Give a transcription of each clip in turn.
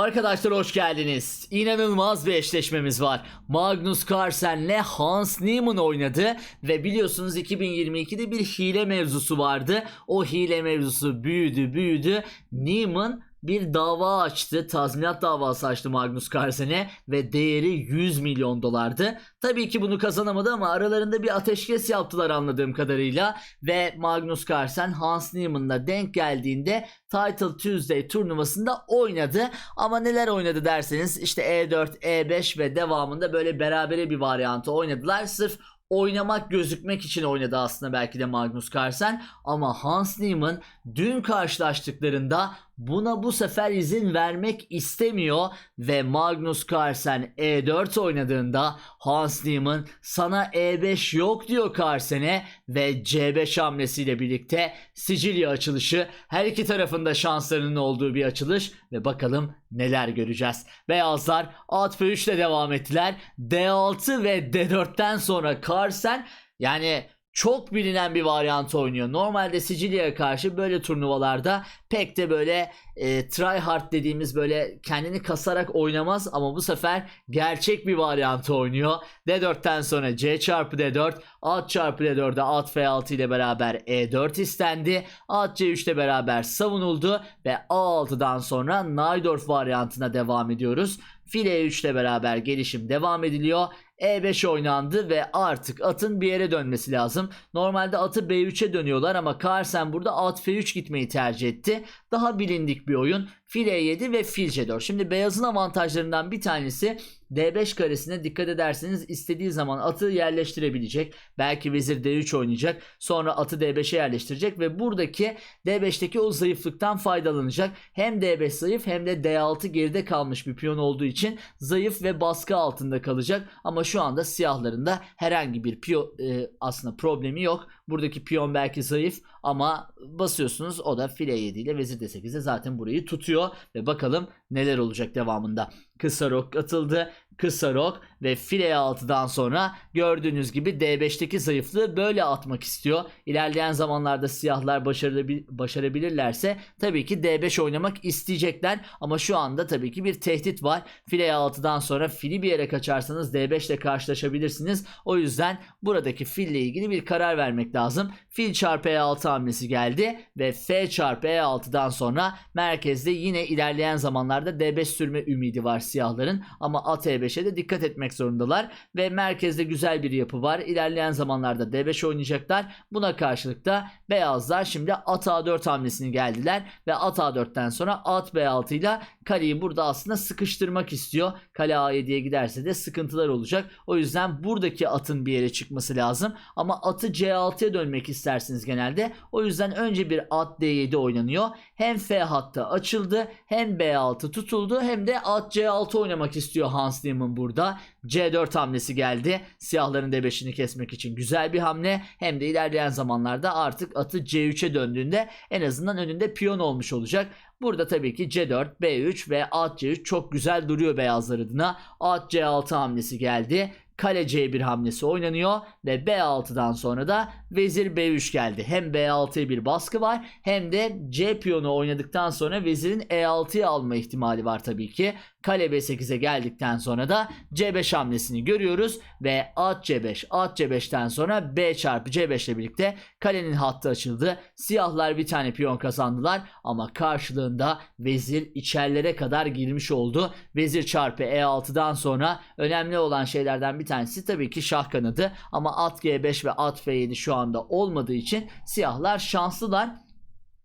Arkadaşlar hoş geldiniz. İnanılmaz bir eşleşmemiz var. Magnus Carlsen'le Hans Niemann oynadı ve biliyorsunuz 2022'de bir hile mevzusu vardı. O hile mevzusu büyüdü büyüdü. Niemann bir dava açtı. Tazminat davası açtı Magnus Carlsen'e ve değeri 100 milyon dolardı. Tabii ki bunu kazanamadı ama aralarında bir ateşkes yaptılar anladığım kadarıyla ve Magnus Carlsen Hans Niemann'la denk geldiğinde Title Tuesday turnuvasında oynadı. Ama neler oynadı derseniz işte E4, E5 ve devamında böyle berabere bir varyantı oynadılar. Sırf oynamak gözükmek için oynadı aslında belki de Magnus Carlsen ama Hans Niemann dün karşılaştıklarında buna bu sefer izin vermek istemiyor ve Magnus Carlsen E4 oynadığında Hans Niemann sana E5 yok diyor Carlsen'e ve C5 hamlesiyle birlikte Sicilya açılışı her iki tarafında şanslarının olduğu bir açılış ve bakalım neler göreceğiz. Beyazlar at F3 ile devam ettiler. D6 ve D4'ten sonra Carlsen yani çok bilinen bir varyant oynuyor. Normalde Sicilya'ya karşı böyle turnuvalarda pek de böyle e, try hard dediğimiz böyle kendini kasarak oynamaz ama bu sefer gerçek bir varyantı oynuyor. D4'ten sonra C çarpı D4, at çarpı D4'de at F6 ile beraber E4 istendi. At C3 ile beraber savunuldu ve A6'dan sonra Najdorf varyantına devam ediyoruz. File 3 ile beraber gelişim devam ediliyor. E5 oynandı ve artık atın bir yere dönmesi lazım. Normalde atı B3'e dönüyorlar ama Carlsen burada at F3 gitmeyi tercih etti. Daha bilindik bir oyun. Fil E7 ve fil C4. Şimdi beyazın avantajlarından bir tanesi D5 karesine dikkat ederseniz istediği zaman atı yerleştirebilecek. Belki vezir D3 oynayacak. Sonra atı D5'e yerleştirecek ve buradaki D5'teki o zayıflıktan faydalanacak. Hem D5 zayıf hem de D6 geride kalmış bir piyon olduğu için zayıf ve baskı altında kalacak. Ama şu anda siyahların da herhangi bir piyo, e, aslında problemi yok. Buradaki piyon belki zayıf ama basıyorsunuz o da file 7 ile vezir D8'de zaten burayı tutuyor ve bakalım neler olacak devamında. Kısa rok atıldı. Kısa rok ve file 6'dan sonra gördüğünüz gibi D5'teki zayıflığı böyle atmak istiyor. İlerleyen zamanlarda siyahlar başarabil- başarabilirlerse tabii ki D5 oynamak isteyecekler ama şu anda tabii ki bir tehdit var. File 6'dan sonra fili bir yere kaçarsanız D5 ile karşılaşabilirsiniz. O yüzden buradaki fille ilgili bir karar vermek lazım. Fil çarpı E6 hamlesi geldi ve F çarpı E6'dan sonra merkezde yine ilerleyen zamanlarda D5 sürme ümidi var siyahların ama at E5'e de dikkat etmek zorundalar ve merkezde güzel bir yapı var. İlerleyen zamanlarda D5 oynayacaklar. Buna karşılık da beyazlar şimdi at A4 hamlesini geldiler ve at A4'ten sonra at B6 ile kaleyi burada aslında sıkıştırmak istiyor. Kale A7'ye giderse de sıkıntılar olacak. O yüzden buradaki atın bir yere çıkması lazım. Ama atı C6'ya dönmek istersiniz genelde. O yüzden önce bir at D7 oynanıyor. Hem F hattı açıldı hem B6 tutuldu hem de at C6 oynamak istiyor Hans Niemann burada. C4 hamlesi geldi. Siyahların D5'ini kesmek için güzel bir hamle. Hem de ilerleyen zamanlarda artık atı C3'e döndüğünde en azından önünde piyon olmuş olacak. Burada tabii ki C4, B3 ve at C3 çok güzel duruyor beyazlar adına. At C6 hamlesi geldi. Kale C1 hamlesi oynanıyor ve B6'dan sonra da vezir B3 geldi. Hem B6'ya bir baskı var hem de C piyonu oynadıktan sonra vezirin E6'ya alma ihtimali var tabii ki. Kale B8'e geldikten sonra da C5 hamlesini görüyoruz ve at C5, at C5'ten sonra B çarpı C5 ile birlikte kalenin hattı açıldı. Siyahlar bir tane piyon kazandılar ama karşılığında vezir içerilere kadar girmiş oldu. Vezir çarpı E6'dan sonra önemli olan şeylerden bir tanesi tabii ki şah kanadı ama at G5 ve at F7 şu anda olmadığı için siyahlar şanslılar.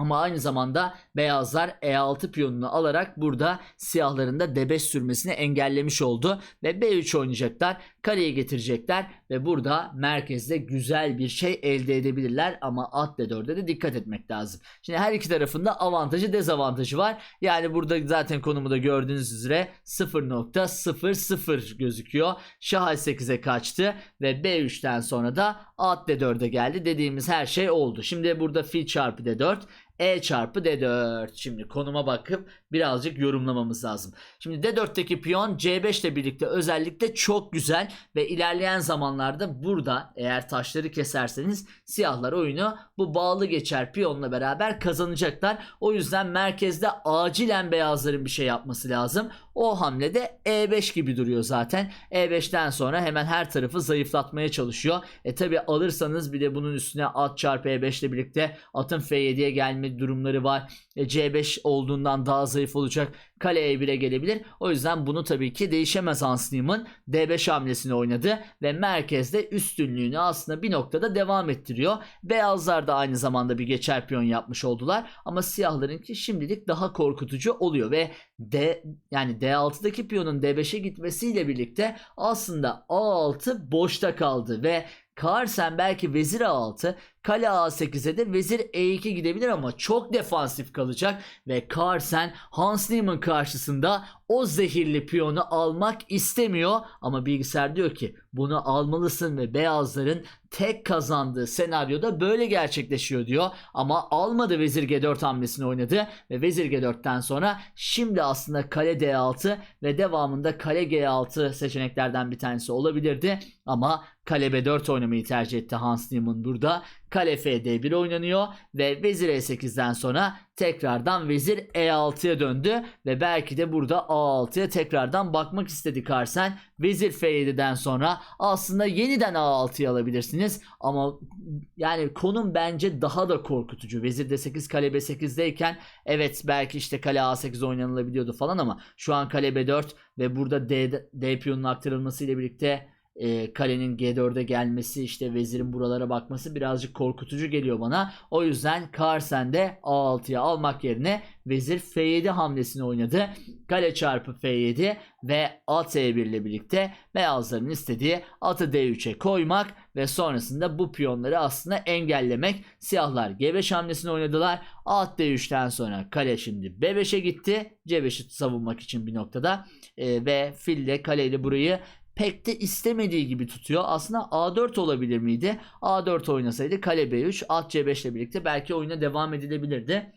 Ama aynı zamanda beyazlar E6 piyonunu alarak burada siyahların da D5 sürmesini engellemiş oldu. Ve B3 oynayacaklar. Kaleyi getirecekler. Ve burada merkezde güzel bir şey elde edebilirler. Ama at D4'e de dikkat etmek lazım. Şimdi her iki tarafında avantajı dezavantajı var. Yani burada zaten konumu da gördüğünüz üzere 0.00 gözüküyor. Şah H8'e kaçtı. Ve B3'ten sonra da at D4'e geldi. Dediğimiz her şey oldu. Şimdi burada fil çarpı D4. E çarpı D4. Şimdi konuma bakıp birazcık yorumlamamız lazım. Şimdi D4'teki piyon C5 ile birlikte özellikle çok güzel ve ilerleyen zamanlarda burada eğer taşları keserseniz siyahlar oyunu bu bağlı geçer piyonla beraber kazanacaklar. O yüzden merkezde acilen beyazların bir şey yapması lazım. O hamlede E5 gibi duruyor zaten. E5'ten sonra hemen her tarafı zayıflatmaya çalışıyor. E tabi alırsanız bir de bunun üstüne at çarpı E5 ile birlikte atın F7'ye gelme durumları var. E, C5 olduğundan daha zayıf olacak. Kale E1'e gelebilir. O yüzden bunu tabii ki değişemez Hans Niemann. D5 hamlesini oynadı ve merkezde üstünlüğünü aslında bir noktada devam ettiriyor. Beyazlar da aynı zamanda bir geçer piyon yapmış oldular. Ama siyahlarınki şimdilik daha korkutucu oluyor ve D yani D6'daki piyonun D5'e gitmesiyle birlikte aslında A6 boşta kaldı ve Carlsen belki vezir A6, kale A8'e de vezir E2 gidebilir ama çok defansif kalacak ve Carlsen Hans Niemann karşısında o zehirli piyonu almak istemiyor. Ama bilgisayar diyor ki bunu almalısın ve beyazların tek kazandığı senaryoda böyle gerçekleşiyor diyor. Ama almadı vezir G4 hamlesini oynadı ve vezir G4'ten sonra şimdi aslında kale D6 ve devamında kale G6 seçeneklerden bir tanesi olabilirdi. Ama kale B4 oynamayı tercih etti Hans Niemann burada. Kale F-D1 oynanıyor ve vezir E8'den sonra tekrardan vezir E6'ya döndü ve belki de burada A6'ya tekrardan bakmak istedi Carlsen. Vezir F7'den sonra aslında yeniden A6'yı alabilirsiniz ama yani konum bence daha da korkutucu. Vezir D8 kale B8'deyken evet belki işte kale A8 oynanılabiliyordu falan ama şu an kale B4 ve burada D, D piyonun aktarılması ile birlikte e, kalenin G4'e gelmesi işte vezirin buralara bakması birazcık korkutucu geliyor bana. O yüzden Carlsen de A6'ya almak yerine vezir F7 hamlesini oynadı. Kale çarpı F7 ve at E1 ile birlikte beyazların istediği atı D3'e koymak ve sonrasında bu piyonları aslında engellemek. Siyahlar G5 hamlesini oynadılar. At D3'ten sonra kale şimdi B5'e gitti. C5'i savunmak için bir noktada e, ve fil de kaleyle burayı pek de istemediği gibi tutuyor. Aslında A4 olabilir miydi? A4 oynasaydı kale B3, at C5 ile birlikte belki oyuna devam edilebilirdi.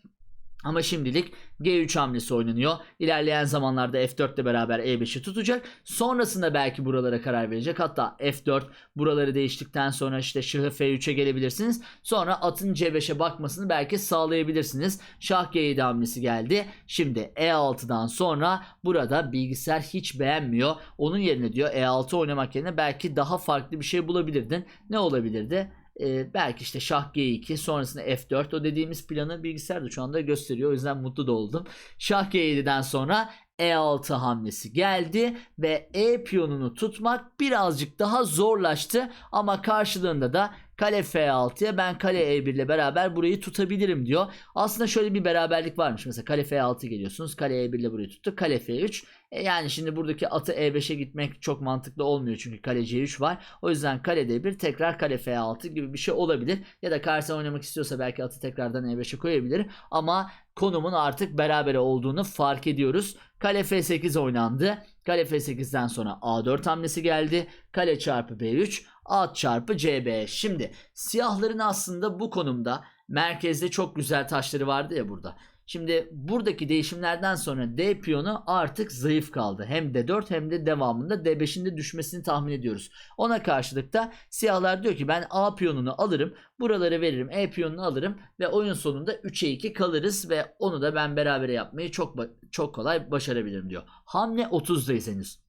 Ama şimdilik G3 hamlesi oynanıyor. İlerleyen zamanlarda F4 ile beraber E5'i tutacak. Sonrasında belki buralara karar verecek. Hatta F4 buraları değiştikten sonra işte şahı F3'e gelebilirsiniz. Sonra atın C5'e bakmasını belki sağlayabilirsiniz. Şah G7 hamlesi geldi. Şimdi E6'dan sonra burada bilgisayar hiç beğenmiyor. Onun yerine diyor E6 oynamak yerine belki daha farklı bir şey bulabilirdin. Ne olabilirdi? Ee, belki işte şah G2 sonrasında F4 o dediğimiz planı bilgisayar da şu anda gösteriyor. O yüzden mutlu da oldum. Şah G7'den sonra E6 hamlesi geldi ve E piyonunu tutmak birazcık daha zorlaştı ama karşılığında da kale F6'ya ben kale E1 ile beraber burayı tutabilirim diyor. Aslında şöyle bir beraberlik varmış. Mesela kale F6 geliyorsunuz. Kale E1 ile burayı tuttu. Kale F3. E yani şimdi buradaki atı E5'e gitmek çok mantıklı olmuyor. Çünkü kale C3 var. O yüzden kale D1 tekrar kale F6 gibi bir şey olabilir. Ya da karşı oynamak istiyorsa belki atı tekrardan E5'e koyabilir. Ama konumun artık berabere olduğunu fark ediyoruz. Kale F8 oynandı. Kale F8'den sonra A4 hamlesi geldi. Kale çarpı B3, at çarpı C5. Şimdi siyahların aslında bu konumda merkezde çok güzel taşları vardı ya burada. Şimdi buradaki değişimlerden sonra D piyonu artık zayıf kaldı. Hem D4 hem de devamında D5'in de düşmesini tahmin ediyoruz. Ona karşılık da siyahlar diyor ki ben A piyonunu alırım. Buraları veririm. E piyonunu alırım ve oyun sonunda 3'e 2 kalırız ve onu da ben berabere yapmayı çok çok kolay başarabilirim diyor. Hamle 30'dayız henüz.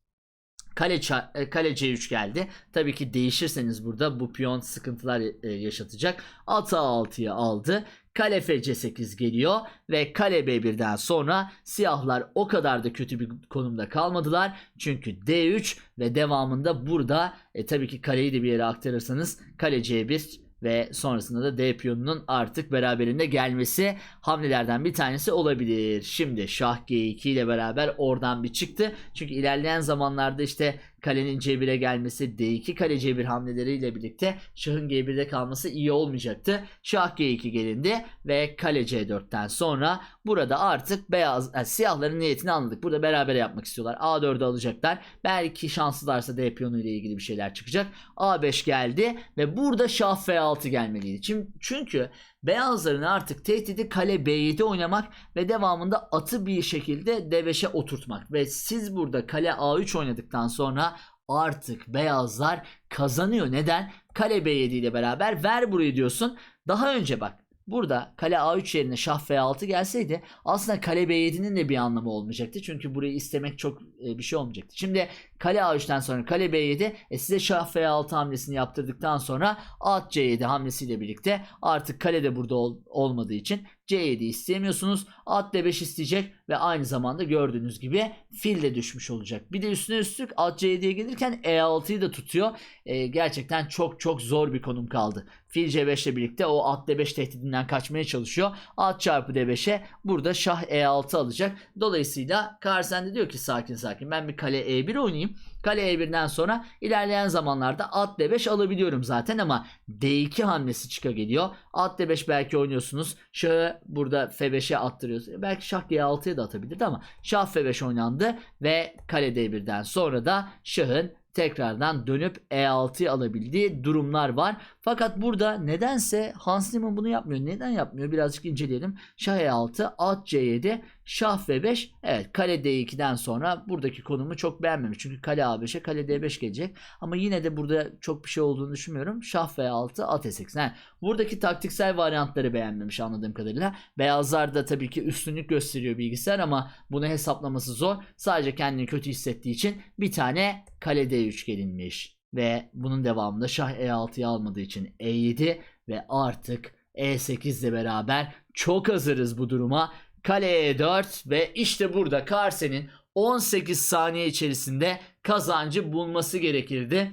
Kale, e, kale C3 geldi. Tabii ki değişirseniz burada bu piyon sıkıntılar e, yaşatacak. At A6'yı aldı. Kale FC8 geliyor ve kale B1'den sonra siyahlar o kadar da kötü bir konumda kalmadılar. Çünkü D3 ve devamında burada e, tabii ki kaleyi de bir yere aktarırsanız kale C1 ve sonrasında da D piyonunun artık beraberinde gelmesi hamlelerden bir tanesi olabilir. Şimdi şah G2 ile beraber oradan bir çıktı. Çünkü ilerleyen zamanlarda işte kalenin C1'e gelmesi D2 kale C1 hamleleriyle birlikte şahın G1'de kalması iyi olmayacaktı. Şah G2 gelindi ve kale C4'ten sonra burada artık beyaz yani siyahların niyetini anladık. Burada beraber yapmak istiyorlar. A4'ü alacaklar. Belki şanslılarsa D piyonu ile ilgili bir şeyler çıkacak. A5 geldi ve burada şah F6 gelmeliydi. Çünkü beyazların artık tehdidi kale B7 oynamak ve devamında atı bir şekilde D5'e oturtmak. Ve siz burada kale A3 oynadıktan sonra artık beyazlar kazanıyor. Neden? Kale B7 ile beraber ver burayı diyorsun. Daha önce bak Burada kale A3 yerine şah F6 gelseydi aslında kale B7'nin de bir anlamı olmayacaktı. Çünkü burayı istemek çok e, bir şey olmayacaktı. Şimdi kale A3'ten sonra kale B7 e, size şah F6 hamlesini yaptırdıktan sonra at C7 hamlesiyle birlikte artık kale de burada ol- olmadığı için C7 isteyemiyorsunuz. At D5 isteyecek ve aynı zamanda gördüğünüz gibi fil de düşmüş olacak. Bir de üstüne üstlük at C7'ye gelirken E6'yı da tutuyor. E, gerçekten çok çok zor bir konum kaldı. Fil C5 ile birlikte o at D5 tehdidinden kaçmaya çalışıyor. At çarpı D5'e burada şah E6 alacak. Dolayısıyla Carlsen de diyor ki sakin sakin ben bir kale E1 oynayayım. Kale E1'den sonra ilerleyen zamanlarda at D5 alabiliyorum zaten ama D2 hamlesi çıka geliyor. At D5 belki oynuyorsunuz. Şahı burada F5'e attırıyorsunuz. Belki şah G6'ya da atabilirdi ama şah F5 oynandı ve kale D1'den sonra da şahın tekrardan dönüp E6'yı alabildiği durumlar var. Fakat burada nedense Hans Niemann bunu yapmıyor. Neden yapmıyor? Birazcık inceleyelim. Şah E6, at C7, şah F5. Evet kale D2'den sonra buradaki konumu çok beğenmemiş. Çünkü kale A5'e kale D5 gelecek. Ama yine de burada çok bir şey olduğunu düşünmüyorum. Şah F6, at E8. Yani buradaki taktiksel varyantları beğenmemiş anladığım kadarıyla. Beyazlar da tabii ki üstünlük gösteriyor bilgisayar ama bunu hesaplaması zor. Sadece kendini kötü hissettiği için bir tane kale D3 gelinmiş. Ve bunun devamında şah E6'yı almadığı için E7 ve artık E8 ile beraber çok hazırız bu duruma. Kale E4 ve işte burada Karsen'in 18 saniye içerisinde kazancı bulması gerekirdi.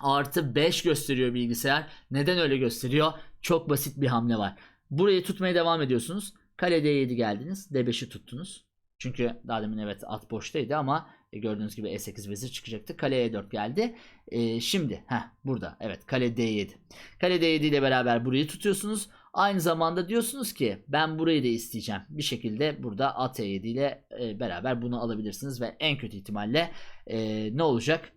Artı 5 gösteriyor bilgisayar. Neden öyle gösteriyor? Çok basit bir hamle var. Burayı tutmaya devam ediyorsunuz. Kale D7 geldiniz. D5'i tuttunuz. Çünkü daha demin evet at boştaydı ama e, gördüğünüz gibi E8 vezir çıkacaktı. Kale E4 geldi. E, şimdi heh, burada evet kale D7. Kale D7 ile beraber burayı tutuyorsunuz. Aynı zamanda diyorsunuz ki ben burayı da isteyeceğim. Bir şekilde burada at E7 ile e, beraber bunu alabilirsiniz ve en kötü ihtimalle e, ne olacak?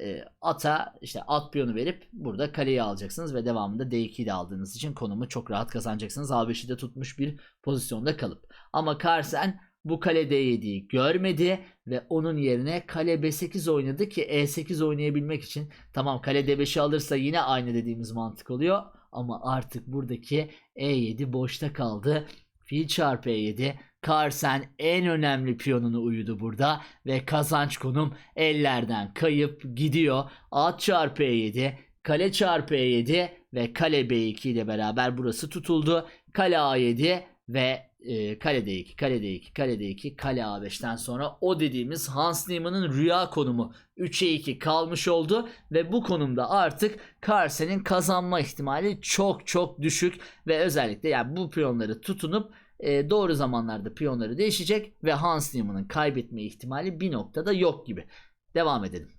E, ata işte at piyonu verip burada kaleyi alacaksınız ve devamında D2'yi de aldığınız için konumu çok rahat kazanacaksınız. A5'i de tutmuş bir pozisyonda kalıp. Ama Carlsen bu kale D7'yi görmedi ve onun yerine kale B8 oynadı ki E8 oynayabilmek için tamam kale D5'i alırsa yine aynı dediğimiz mantık oluyor ama artık buradaki E7 boşta kaldı. Fil çarpı E7 Carlsen en önemli piyonunu uyudu burada ve kazanç konum ellerden kayıp gidiyor. At çarpı E7 kale çarpı E7 ve kale B2 ile beraber burası tutuldu. Kale A7 ve e, kale D2, kale D2, kale D2, kale A5'ten sonra o dediğimiz Hans Niemann'ın rüya konumu 3'e 2 kalmış oldu ve bu konumda artık Carlsen'in kazanma ihtimali çok çok düşük ve özellikle yani bu piyonları tutunup e, doğru zamanlarda piyonları değişecek ve Hans Niemann'ın kaybetme ihtimali bir noktada yok gibi. Devam edelim.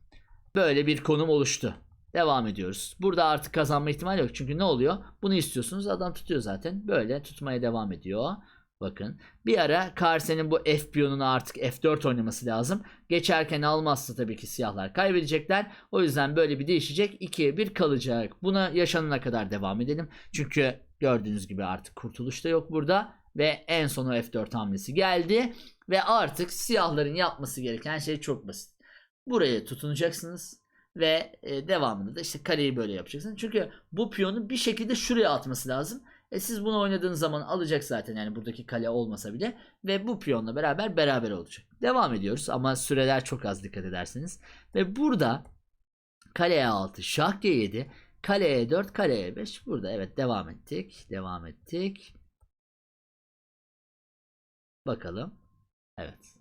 Böyle bir konum oluştu. Devam ediyoruz. Burada artık kazanma ihtimali yok. Çünkü ne oluyor? Bunu istiyorsunuz. Adam tutuyor zaten. Böyle tutmaya devam ediyor. Bakın. Bir ara Carlsen'in bu F piyonunu artık F4 oynaması lazım. Geçerken almazsa tabii ki siyahlar kaybedecekler. O yüzden böyle bir değişecek. 2'ye 1 kalacak. Buna yaşanana kadar devam edelim. Çünkü gördüğünüz gibi artık kurtuluş da yok burada. Ve en son o F4 hamlesi geldi. Ve artık siyahların yapması gereken şey çok basit. Buraya tutunacaksınız ve e, devamında da işte kareyi böyle yapacaksınız. Çünkü bu piyonu bir şekilde şuraya atması lazım. E siz bunu oynadığınız zaman alacak zaten yani buradaki kale olmasa bile ve bu piyonla beraber beraber olacak. Devam ediyoruz ama süreler çok az dikkat ederseniz. Ve burada kale E6, şah G7, kale E4, kale E5 burada evet devam ettik. Devam ettik. Bakalım. Evet.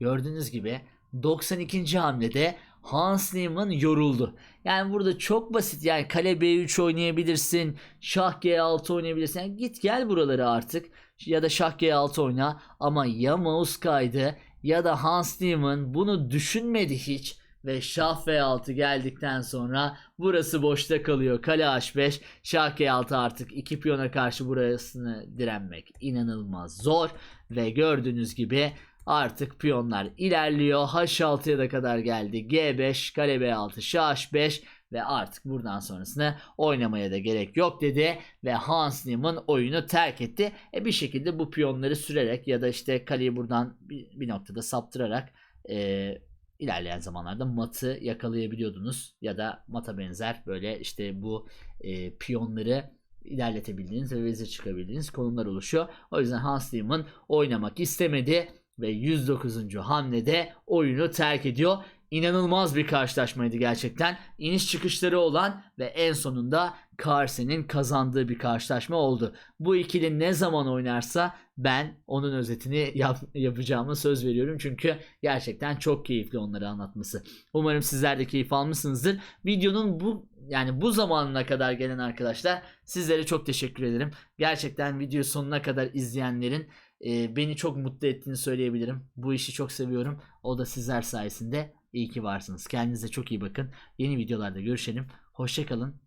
Gördüğünüz gibi 92. hamlede Hans Niemann yoruldu. Yani burada çok basit yani kale B3 oynayabilirsin. Şah G6 oynayabilirsin. Yani git gel buraları artık. Ya da şah G6 oyna. Ama ya mouse kaydı ya da Hans Niemann bunu düşünmedi hiç. ve şah V6 geldikten sonra burası boşta kalıyor. Kale H5, şah G6 artık iki piyona karşı burasını direnmek inanılmaz zor ve gördüğünüz gibi artık piyonlar ilerliyor. H6'ya da kadar geldi. G5, kale B6, şah H5 ve artık buradan sonrasını oynamaya da gerek yok dedi ve Hans Niemann oyunu terk etti. E bir şekilde bu piyonları sürerek ya da işte kaleyi buradan bir noktada saptırarak e, ilerleyen zamanlarda matı yakalayabiliyordunuz ya da mata benzer böyle işte bu e, piyonları ilerletebildiğiniz ve vezir çıkabildiğiniz konumlar oluşuyor. O yüzden Hans Niemann oynamak istemedi ve 109. hamlede oyunu terk ediyor. İnanılmaz bir karşılaşmaydı gerçekten. İniş çıkışları olan ve en sonunda Carlsen'in kazandığı bir karşılaşma oldu. Bu ikili ne zaman oynarsa ben onun özetini yap- yapacağıma söz veriyorum. Çünkü gerçekten çok keyifli onları anlatması. Umarım sizler de keyif almışsınızdır. Videonun bu yani bu zamanına kadar gelen arkadaşlar sizlere çok teşekkür ederim. Gerçekten video sonuna kadar izleyenlerin e, beni çok mutlu ettiğini söyleyebilirim. Bu işi çok seviyorum. O da sizler sayesinde. İyi ki varsınız. Kendinize çok iyi bakın. Yeni videolarda görüşelim. Hoşçakalın.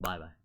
Bay bay.